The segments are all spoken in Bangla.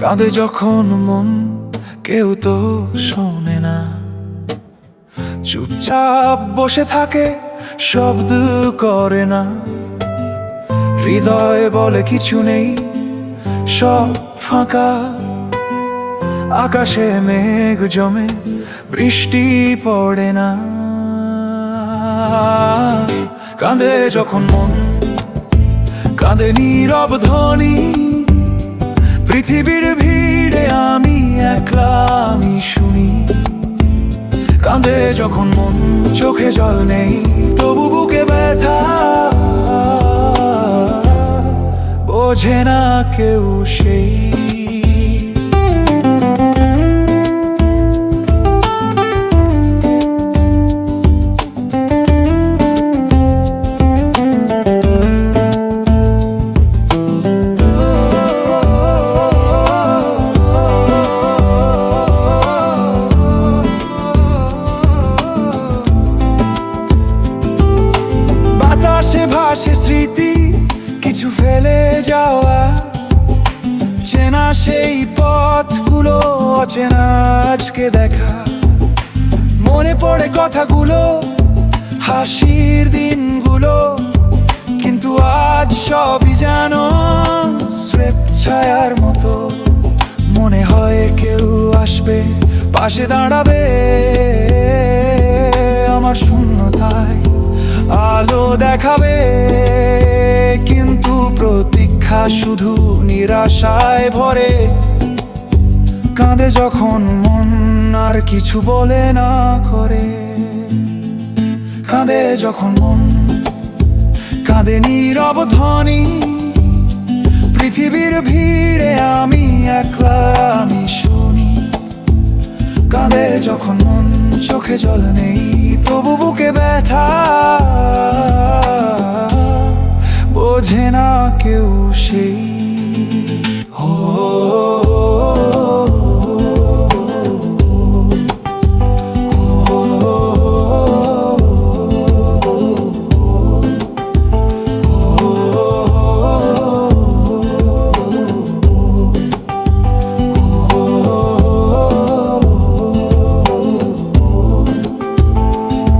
কাঁদে যখন মন কেউ তো শোনে না। চুপচাপ বসে থাকে, শব্দ করে না। হৃদয় বলে কিছু নেই, সব ফাঁকা। আকাশে মেঘ জমে, বৃষ্টি পড়ে না। কাঁদে যখন মন, কাঁদে নীরব ধ্বনি। পৃথিবীর ভিড়ে আমি একলা আমি শুনি। কাঁদে যখন মন চোখে জল নেই তবু বুকে ব্যথা। বোঝে না কেউ সেই ভাসে স্মৃতি, কিছু ফেলে যাওয়া। চেনা সেই পথগুলো অচেনা আজকে দেখা। মনে পড়ে কথাগুলো, হাসির দিনগুলো। কিন্তু আজ সবই যেন ছায়ার মতো। মনে হয় কেউ আসবে, পাশে দাঁড়াবে। আমার শূন্যতায় আলো দেখাবে, কিন্তু প্রতীক্ষা শুধু নিরাশায় ভরে। কাঁদে যখন মন আর কিছু বলে না করে। কাঁদে যখন মন, কাঁদে নীরব ধ্বনি। পৃথিবীর ভিড়ে আমি একলা, আমি শুনি। কাঁদে যখন মন, চোখে জল নেই, তবু বুকে ব্যথা। বোঝে না কেউ সেই।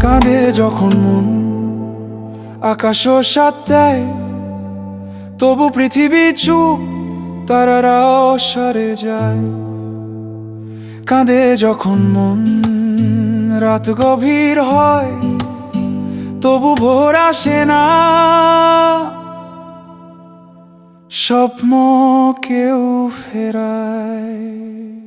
কাঁধে যখন মন আকাশও সাত দেয়। তবু পৃথিবী চুপ, তারারা সরে যায়। কাঁধে যখন মন, রাত গভীর হয়, তবু ভোর আসে না। স্বপ্ন কেউ ফেরায়।